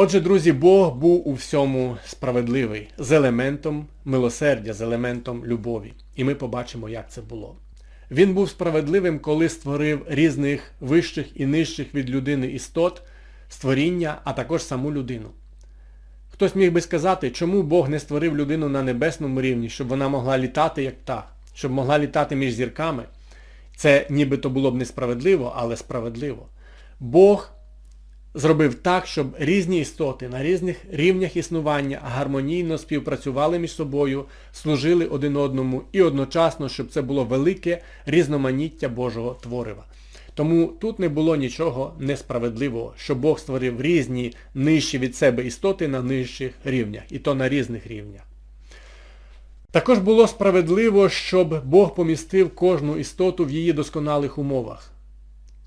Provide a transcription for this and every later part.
Отже, друзі, Бог був у всьому справедливий, з елементом милосердя, з елементом любові. І ми побачимо, як це було. Він був справедливим, коли створив різних вищих і нижчих від людини істот, створіння, а також саму людину. Хтось міг би сказати, чому Бог не створив людину на небесному рівні, щоб вона могла літати як птах, щоб могла літати між зірками. Це нібито було б несправедливо, але справедливо. Бог зробив так, щоб різні істоти на різних рівнях існування гармонійно співпрацювали між собою, служили один одному і одночасно, щоб це було велике різноманіття Божого творива. Тому тут не було нічого несправедливого, що Бог створив різні нижчі від себе істоти на нижчих рівнях, і то на різних рівнях. Також було справедливо, щоб Бог помістив кожну істоту в її досконалих умовах.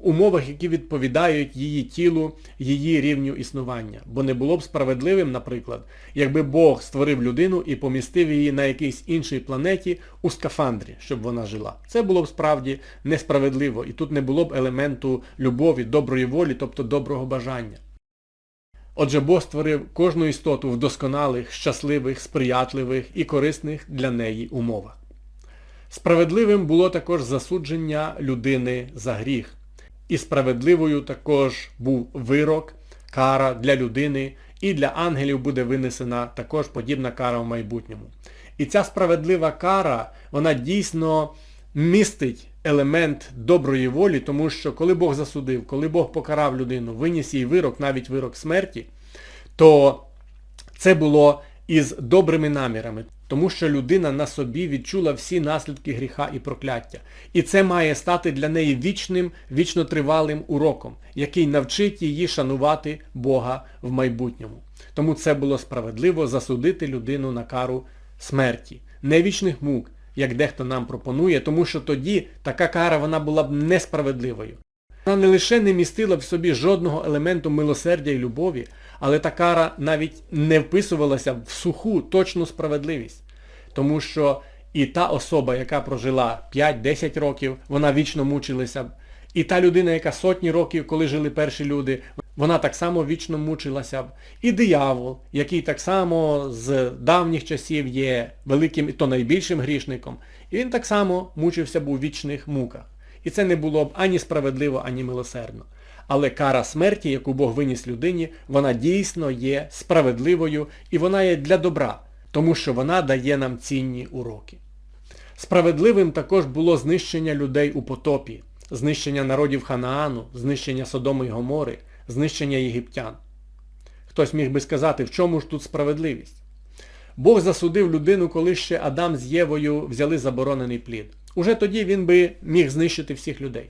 Умовах, які відповідають її тілу, її рівню існування. Бо не було б справедливим, наприклад, якби Бог створив людину і помістив її на якійсь іншій планеті у скафандрі, щоб вона жила. Це було б справді несправедливо, і тут не було б елементу любові, доброї волі, тобто доброго бажання. Отже, Бог створив кожну істоту в досконалих, щасливих, сприятливих і корисних для неї умовах. Справедливим було також засудження людини за гріх. І справедливою також був вирок, кара для людини, і для ангелів буде винесена також подібна кара в майбутньому. І ця справедлива кара, вона дійсно містить елемент доброї волі, тому що коли Бог засудив, коли Бог покарав людину, виніс їй вирок, навіть вирок смерті, то це було із добрими намірами, тому що людина на собі відчула всі наслідки гріха і прокляття. І це має стати для неї вічним, вічнотривалим уроком, який навчить її шанувати Бога в майбутньому. Тому це було справедливо засудити людину на кару смерті, не вічних мук, як дехто нам пропонує, тому що тоді така кара вона була б несправедливою. Вона не лише не містила в собі жодного елементу милосердя і любові, але та кара навіть не вписувалася в суху, точну справедливість. Тому що і та особа, яка прожила 5-10 років, вона вічно мучилася. І та людина, яка сотні років, коли жили перші люди, вона так само вічно мучилася. б. І диявол, який так само з давніх часів є великим і то найбільшим грішником, і він так само мучився б у вічних муках. І це не було б ані справедливо, ані милосердно. Але кара смерті, яку Бог виніс людині, вона дійсно є справедливою і вона є для добра, тому що вона дає нам цінні уроки. Справедливим також було знищення людей у потопі, знищення народів Ханаану, знищення Содому й Гомори, знищення єгиптян. Хтось міг би сказати, в чому ж тут справедливість? Бог засудив людину, коли ще Адам з Євою взяли заборонений плід. Уже тоді він би міг знищити всіх людей.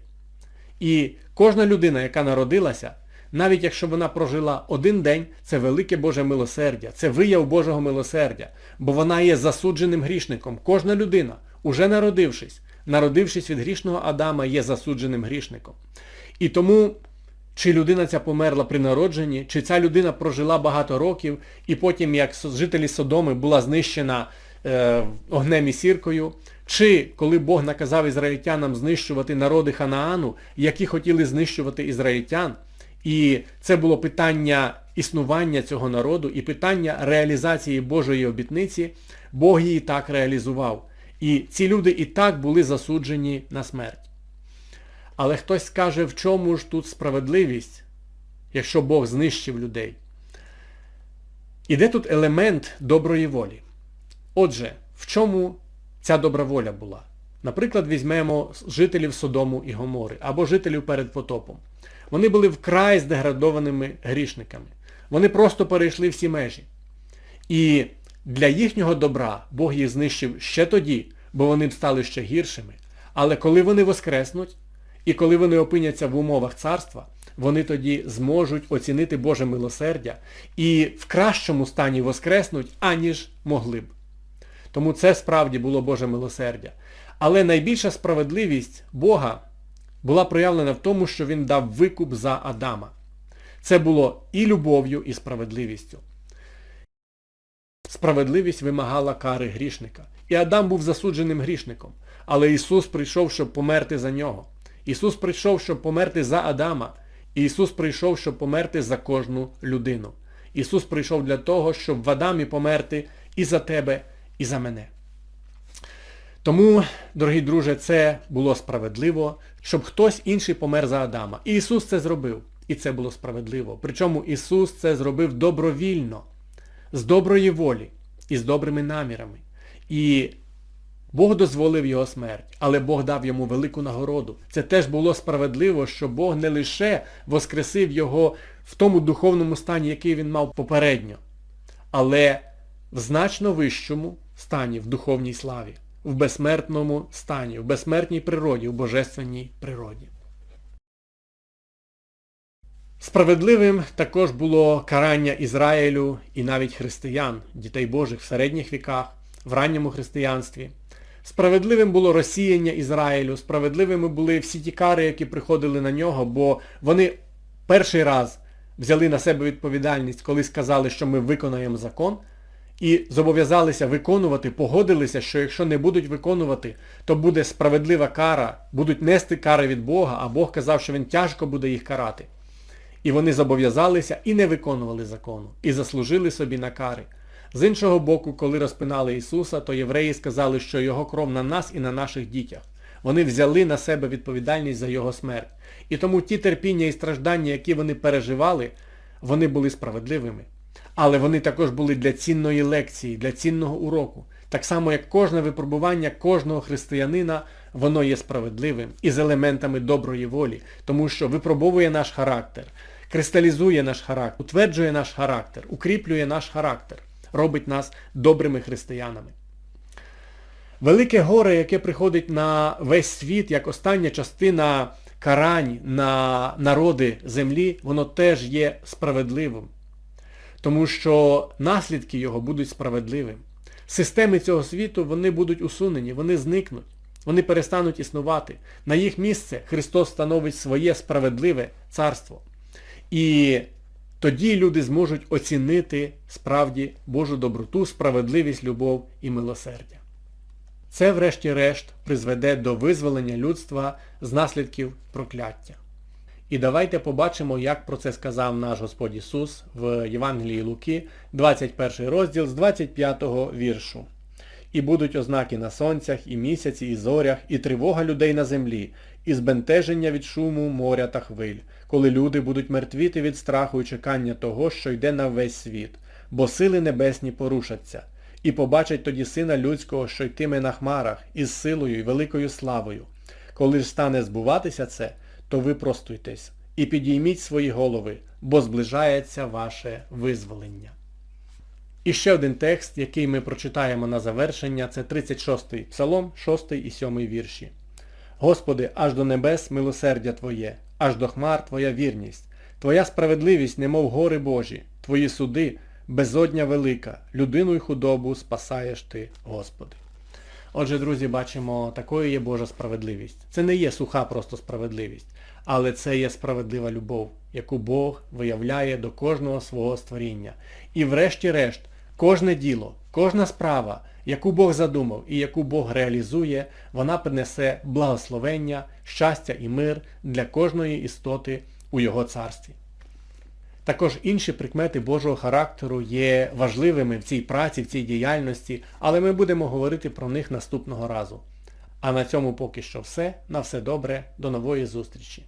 І кожна людина, яка народилася, навіть якщо вона прожила один день, це велике Боже милосердя, це вияв Божого милосердя, бо вона є засудженим грішником. Кожна людина, уже народившись, народившись від грішного Адама, є засудженим грішником. І тому, чи людина ця померла при народженні, чи ця людина прожила багато років, і потім, як жителі Содоми, була знищена е, огнем і сіркою, чи коли Бог наказав ізраїльтянам знищувати народи Ханаану, які хотіли знищувати ізраїльтян, і це було питання існування цього народу і питання реалізації Божої обітниці, Бог її так реалізував. І ці люди і так були засуджені на смерть. Але хтось скаже, в чому ж тут справедливість, якщо Бог знищив людей? І де тут елемент доброї волі? Отже, в чому ця добра воля була? Наприклад, візьмемо жителів Содому і Гомори, або жителів перед потопом. Вони були вкрай здеградованими грішниками. Вони просто перейшли всі межі. І для їхнього добра Бог їх знищив ще тоді, бо вони б стали ще гіршими. Але коли вони воскреснуть, і коли вони опиняться в умовах царства, вони тоді зможуть оцінити Боже милосердя і в кращому стані воскреснуть, аніж могли б. Тому це справді було Боже милосердя. Але найбільша справедливість Бога була проявлена в тому, що Він дав викуп за Адама. Це було і любов'ю, і справедливістю. Справедливість вимагала кари грішника. І Адам був засудженим грішником. Але Ісус прийшов, щоб померти за нього. Ісус прийшов, щоб померти за Адама. І Ісус прийшов, щоб померти за кожну людину. Ісус прийшов для того, щоб в Адамі померти і за тебе, і за мене. Тому, дорогі друже, це було справедливо, щоб хтось інший помер за Адама. І Ісус це зробив. І це було справедливо. Причому Ісус це зробив добровільно, з доброї волі і з добрими намірами. І Бог дозволив його смерть, але Бог дав йому велику нагороду. Це теж було справедливо, що Бог не лише воскресив його в тому духовному стані, який він мав попередньо, але в значно вищому стані, в духовній славі, в безсмертному стані, в безсмертній природі, в божественній природі. Справедливим також було карання Ізраїлю і навіть християн, дітей Божих в середніх віках, в ранньому християнстві. Справедливим було розсіяння Ізраїлю, справедливими були всі ті кари, які приходили на нього, бо вони перший раз взяли на себе відповідальність, коли сказали, що ми виконаємо закон, і зобов'язалися виконувати, погодилися, що якщо не будуть виконувати, то буде справедлива кара, будуть нести кари від Бога, а Бог казав, що він тяжко буде їх карати. І вони зобов'язалися і не виконували закону, і заслужили собі на кари. З іншого боку, коли розпинали Ісуса, то євреї сказали, що Його кров на нас і на наших дітях. Вони взяли на себе відповідальність за Його смерть. І тому ті терпіння і страждання, які вони переживали, вони були справедливими. Але вони також були для цінної лекції, для цінного уроку. Так само, як кожне випробування кожного християнина, воно є справедливим і з елементами доброї волі, тому що випробовує наш характер, кристалізує наш характер, утверджує наш характер, укріплює наш характер, робить нас добрими християнами. Велике горе, яке приходить на весь світ, як остання частина карань на народи землі, воно теж є справедливим. Тому що наслідки його будуть справедливими. Системи цього світу вони будуть усунені, вони зникнуть, вони перестануть існувати. На їх місце Христос становить своє справедливе царство. І тоді люди зможуть оцінити справді Божу доброту, справедливість, любов і милосердя. Це, врешті-решт, призведе до визволення людства з наслідків прокляття. І давайте побачимо, як про це сказав наш Господь Ісус в Євангелії Луки, 21 розділ з 25 віршу. І будуть ознаки на сонцях, і місяці, і зорях, і тривога людей на землі, і збентеження від шуму моря та хвиль, коли люди будуть мертвіти від страху і чекання того, що йде на весь світ, бо сили небесні порушаться, і побачать тоді Сина Людського, що йтиме на хмарах, із силою і великою славою. Коли ж стане збуватися це, то ви простуйтесь і підійміть свої голови, бо зближається ваше визволення. І ще один текст, який ми прочитаємо на завершення, це 36-й псалом, 6 і 7 вірші. Господи, аж до небес милосердя Твоє, аж до хмар Твоя вірність, Твоя справедливість, немов гори Божі, Твої суди, безодня велика, людину й худобу спасаєш Ти, Господи. Отже, друзі, бачимо, такою є Божа справедливість. Це не є суха просто справедливість, але це є справедлива любов, яку Бог виявляє до кожного свого створіння. І врешті-решт, кожне діло, кожна справа, яку Бог задумав і яку Бог реалізує, вона принесе благословення, щастя і мир для кожної істоти у Його царстві. Також інші прикмети Божого характеру є важливими в цій праці, в цій діяльності, але ми будемо говорити про них наступного разу. А на цьому поки що все. На все добре. До нової зустрічі.